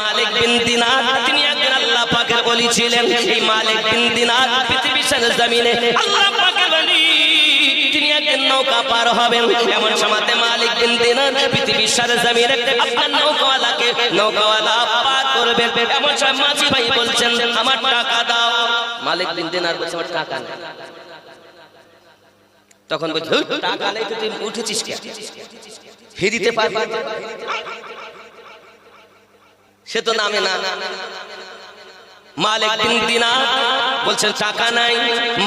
মালিক বিন দিনার, তিনি একজন আল্লাহ পাকের বলি ছিলেন। এই মালিক বিন দিনার পৃথিবীর সাথে জমিনে আল্লাহ পাকের বলি তিনি একজন নৌকা পার হবেন। এমন মালিক বিন দিনার জমিনে আপনার নৌকাওয়ালাকে নৌকাওয়ালা পার করবেন। এমন সময় মাঝি ভাই বলছেন, আমার টাকা দাও। মালিক বিন দিনার বলছে, আমার টাকা নেই। তখন বলছি টাকা নেই তুই উঠেছিস ফিরিতে পারবি সে তো নামে না। মালিক দিনার বলছেন, টাকা নাই।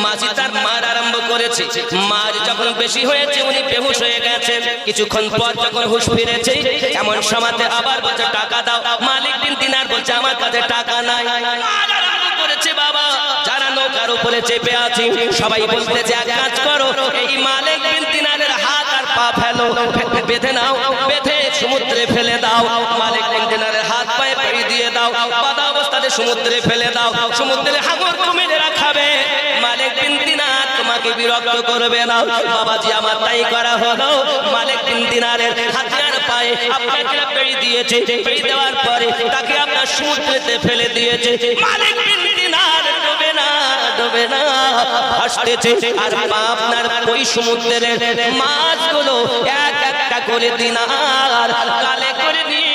মাঝি তার মার আরম্ভ করেছে। মার যখন বেশি হয়েছে, উনি বেহুশ হয়ে গেছেন কিছুক্ষণ পর যখন হুশ ফিরেছে, এমন সমাতে আবার বলছে, টাকা দাও। মালিক দিনার বলছে, আমার কাছে টাকা নাই। করেছে বাবা। যারা নৌকার উপরে চেপে আছে, সবাই বলতেছে এক কাজ করো। এই মালিক দিনারের হাত আর পা ফেলো। বেঁধে নাও, বেঁধে সমুদ্রে ফেলে দাও। মালিক দিনারের হাত দাও অবস্থাতে সমুদ্রে ফেলে দাও, সমুদ্রে হাঙর খাবে মালিক তোমাকে বিরক্ত করবে না। বাবাজি, আমার তাই করা হলো। মালিক হাতিয়ার পায়ে আপনাকে পেড়ি দিয়েছে। পেড়ি দেওয়ার পরে তাকে আপনার সমুদ্রেতে ফেলে দিয়েছে। মালিক বিন ডোবে না ডোবে না আর আপনার ওই সমুদ্রের মাছগুলো এক একটা করে দিনার কালে করে নিয়ে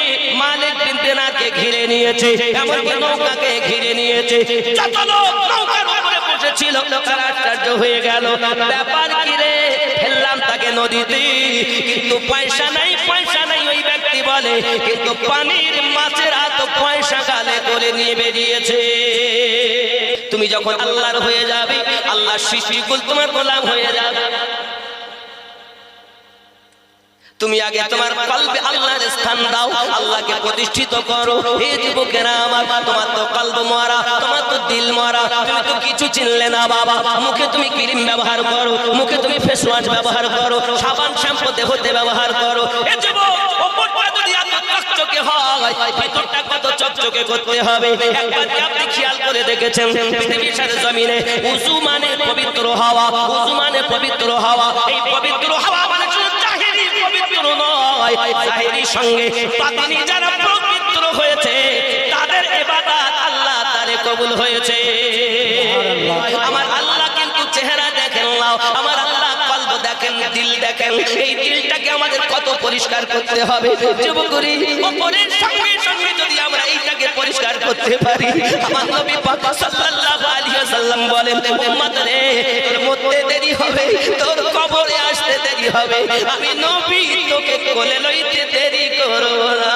দিনারকে ঘিরে নিয়েছে, এমনকি নৌকাকে ঘিরে নিয়েছে। যত লোক নৌকার উপরে বসেছিল আশ্চর্য হয়ে গেল, ব্যাপার কি রে? ফেললাম তাকে নদীতে। কিন্তু পয়সা নাই পয়সা নাই, ওই ব্যক্তি বলে। কিন্তু পানির মাছের এত পয়সা গালে করে নিয়ে বেরিয়েছে। তুমি যখন আল্লাহর হয়ে যাবে আল্লাহ সৃষ্টিকুল তোমার গোলাম হয়ে যাবে। তুমি আগে তোমার কলবে আল্লাহর স্থান দাও আল্লাহকে প্রতিষ্ঠিত করো। হে যুবকেরা আমার তোমার তো কলব মরা তোমার তো দিল মরা। তুমি তো কিছু চিনলে না বাবা। মুখে তুমি ক্রিম ব্যবহার করো মুখে তুমি ফেস ওয়াশ ব্যবহার করো সাবান শ্যাম্পু দেহতে ব্যবহার করো। এ যুবক ওপরটা যদি এত চকচকে হয় ভিতরটা কত চকচকে করতে হবে? একবার কি আপনি খেয়াল করে দেখেছেন? পৃথিবীর সাথে জমিনে উজু মানে পবিত্র হাওয়া উজু মানে পবিত্র হাওয়া। এই পবিত্র হাওয়া মানে শুধু জাহিরি পবিত্র নয় জাহিরির সঙ্গে পাতানি যারা পবিত্র হয়েছে তাদের এবাদত আল্লাহ তারে কবুল হয়েছে। আমার আল্লাহ কিন্তু চেহারা দেখেন নাও আমার আল্লাহ কল্প দেখেন দিল দেখেন। এই দিলটাকে আমাদের কত পরিষ্কার করতে হবে। যুবকরি ওপরের সঙ্গে সঙ্গে যদি আমরা এইটাকে পরিষ্কার করতে পারি আমার নবী পাক সাল্লাল্লাহু আলাইহি ওয়াসাল্লাম বলেন উম্মত রে তোর মরতে দেরি হবে তোর কবরে আসতে দেরি হবে আমি নবী তোকে কোলে লইতে দেরি করব না।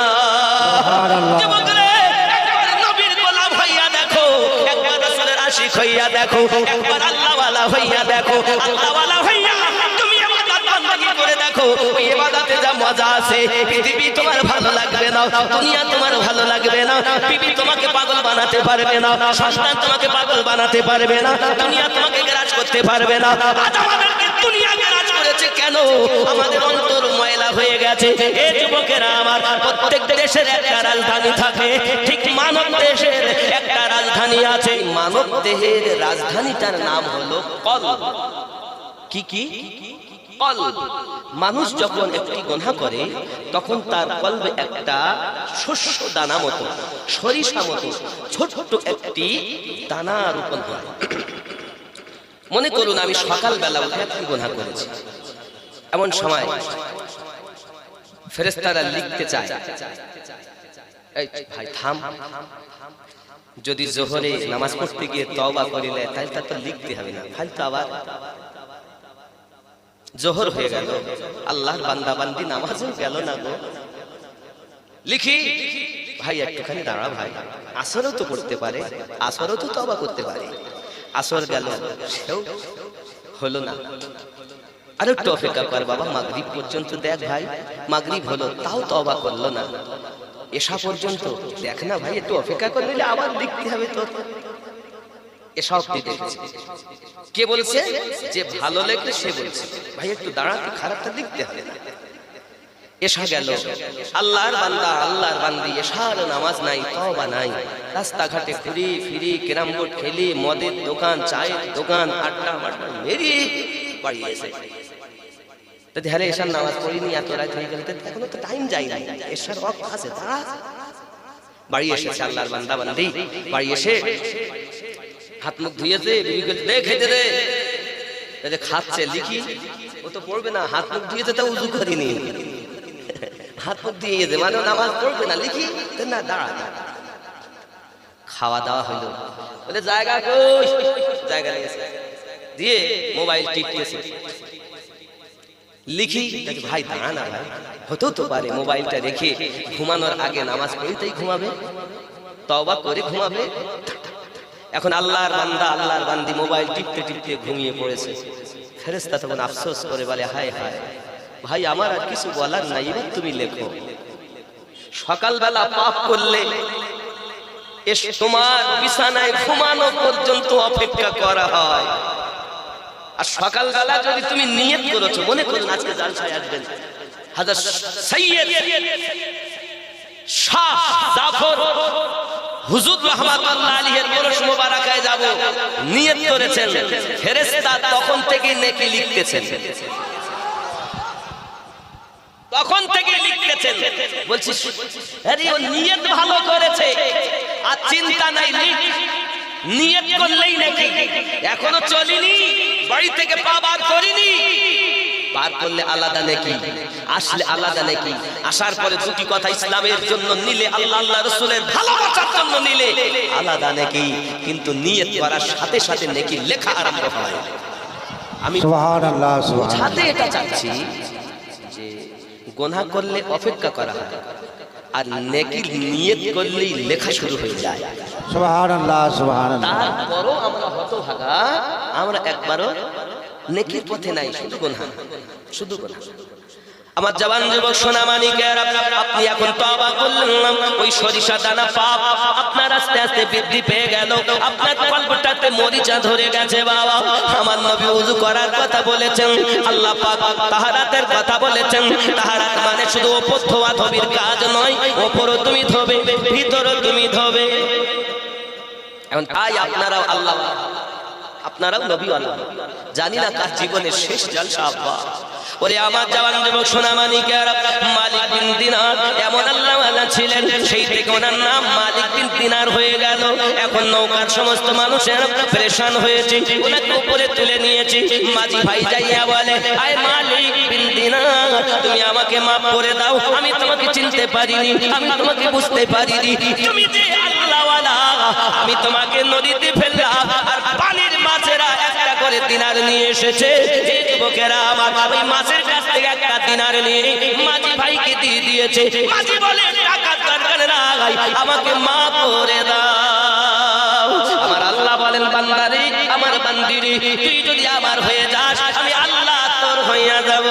আশিক হইয়া দেখো একবার আল্লাহওয়ালা হইয়া দেখো আল্লাহওয়ালা হইয়া তুমি ইবাদত বান্দাগি করে দেখো ওই ইবাদতে যা মজা আছে পৃথিবী তোমার ভালো লাগবে না দুনিয়া তোমার ভালো লাগবে না বিবি তোমাকে পাগল বানাতে পারবে না সন্তান তোমাকে পাগল বানাতে পারবে না দুনিয়া তোমাকে গ্রাজ করতে পারবে না আমাদেরকে দুনিয়া গ্রাজ করেছে কেন আমাদের অন্তর ময়লা হয়ে গেছে। এ যুবকেরা আমার প্রত্যেক দেশের একটা রাজধানী থাকে। ঠিক মানব দেশের একটা রাজধানী আছে। মানব দেহের রাজধানীটার নাম হলো কল। কি কি? মানুষ যখন একটি গোনা করে, তখন তার কলবে একটা শস্য দানা মতো, সরিষা মতো ছোট্ট একটি দানা রোপণ হয়। মনে করুন, আমি সকালবেলা উঠে একটি গোনা করেছি। এমন সময় ফেরেস্তারা লিখতে চায় যদি জোহরে নামাজ পড়তে গিয়ে তওবা করিলে তাহলে তা তো লিখতে হবে না। ফালতু আবার জোহর হয়ে গেল। আল্লাহর বান্দা বান্দি নামাজও গেল না গো। লিখি, ভাই, একটুখানি দাঁড়া ভাই। আসরও তো করতে পারে, আসরও তো তবা করতে পারে। আসর গেল, সেও হলো না। আর একটু অপেক্ষা কর বাবা, মাগরিব পর্যন্ত দেখ ভাই। মাগরিব হলো, তাও তবা করল না। এসা পর্যন্ত, দেখ না ভাই, একটু অপেক্ষা করে নিলে আবার দেখতে হবে তো এসব দেখেছে। কে বলছে? যে ভালো লেগে সে বলছে। ভাই, একটু দাঁড়াতে খারাপটা দেখতে হবে। এসা গেল, আল্লাহর বান্দা, আল্লাহর বান্দি এসার নামাজ নাই, তওবা নাই। রাস্তাঘাটে ঘুরি ফিরি, ক্যারাম বোর্ড খেলি, মদের দোকান, চায়ের দোকান, আড্ডা মাড্ডা মেরি, বাড়ি এসে। যদি হ্যাঁ এসার নামাজ পড়িনি এত রাত হয়ে এখনও তো টাইম যায়নি এসার ওয়াক্ত আছে বাড়ি আল্লাহর বান্দা বান্দি বাড়ি এসে হাত মুখ ধুয়েছে বিবি বলছে, দে খেতে দে। খাচ্ছে লিখি ও তো পড়বে না হাত মুখ ধুয়েছে তা উজু করিনি হাত মুখ দিয়ে মানে নামাজ পড়বে না লিখি না দাঁড়া। খাওয়া দাওয়া হইল। বলে জায়গা কই? জায়গা লেগেছে দিয়ে মোবাইল টিপতেছে লিখি ভাই দাঁড়া না ভাই? হতেও তো পারে, মোবাইলটা রেখে ঘুমানোর আগে নামাজ পড়িতেই ঘুমাবে? তওবা করে ঘুমাবে? এখন আল্লাহর বান্দা, আল্লাহর বান্দি মোবাইল টিপতে টিপতে ঘুমিয়ে পড়েছে। ফেরেস্তা তখন আফসোস করে বলে, হায় হায়, ভাই, আমার আর কিছু বলার নাই, এবার তুমি লেখো। সকালবেলা পাপ করলে তোমার বিছানায় ঘুমানো পর্যন্ত অপেক্ষা করা হয়। আর সকালবেলা যদি তুমি নিয়ত করেছ, মনে করুন আজকে জালসায় আসবেন। হাজার সৈয়দ শাহ জাফর হুজুর রহমাতুল্লাহ আলাইহির বরস মোবারকায় যাব। নিয়ত করেছেন। ফেরেশতা তখন থেকে নেকি লিখতেছেন। তখন থেকে লিখতেছেন। বলছি, আরে ও নিয়ত ভালো করেছে। আর চিন্তা নাই, লিখ। নিয়ত করলেই নাকি? এখনও চলিনি বাড়ি থেকে পা বার করিনি। বার করলে আলাদা নাকি? আসলে আলাদা নাকি? আসার পরে দুটি কথা ইসলামের জন্য নিলে আল্লাহ আল্লাহ রসুলের ভালোবাসার জন্য নিলে আলাদা নাকি? কিন্তু নিয়ত করার সাথে সাথে নাকি লেখা আরম্ভ হয়। আমি বোঝাতে এটা চাচ্ছি যে গোনা করলে অপেক্ষা করা হয়। আর নেকির নিয়ত করলেই লেখা শুরু হয়ে যায়। সুবহানাল্লাহ সুবহানাল্লাহ। তারপরও আমরা হতভাগা আমরা একবারও নেকির পথে নাই শুধু গুনাহ শুধু গোনা আমার জবান যুবক, সোনা মানিকের আপনি এখন তবা করলেন। ওই সরিষা দানা পাপ আপনার আস্তে আস্তে বৃদ্ধি পেয়ে গেল। আপনার কল্পটাতে মরিচা ধরে গেছে বাবা। আমার নবী উজু করার কথা বলেছেন। আল্লাহ পাক তাহারাতের কথা বলেছেন। তাহারাত মানে শুধু ওপর ধোয়া ধবির কাজ নয়, ওপরও তুমি ধোবে, ভিতরও তুমি ধোবে। এখন তাই আপনারাও আল্লাহ আপনারাও নবী আল্লাহ জানি না কার জীবনের শেষ জলসা, আব্বা। ওরে আমার জওয়ান যুবক সোনামানিকের মালিক বিন দিনার। এমন আল্লাহ ছিলেন, সেই থেকে ওনার নাম মালিক বিন দিনার হয়ে গেল। এখন নৌকার সমস্ত মানুষের পরেশান হয়েছে। ওনাকে উপরে তুলে নিয়েছি। মাঝি ভাই যাইয়া বলে, আয় মালিক বিন দিনার, তুমি আমাকে মাফ করে দাও। আমি তোমাকে চিনতে পারিনি, আমি তোমাকে বুঝতে পারিনি। তুমি যে আল্লাহওয়ালা, আমি তোমাকে নদীতে ফেললাম, আর করে দিনার নিয়ে এসেছে। এই যুবকেরা আমার ওই মাছের কাছ থেকে একটা দিনার নিয়ে মাঝি ভাইকে দিয়ে দিয়েছে। মাঝি বলে টাকা দরকার আমাকে মা করে দা আমার আল্লাহ বলেন, বান্দারি, আমার বান্দিরি, তুই যদি আমার হয়ে যাস, আমি আল্লাহ তোর হইয়া যাব।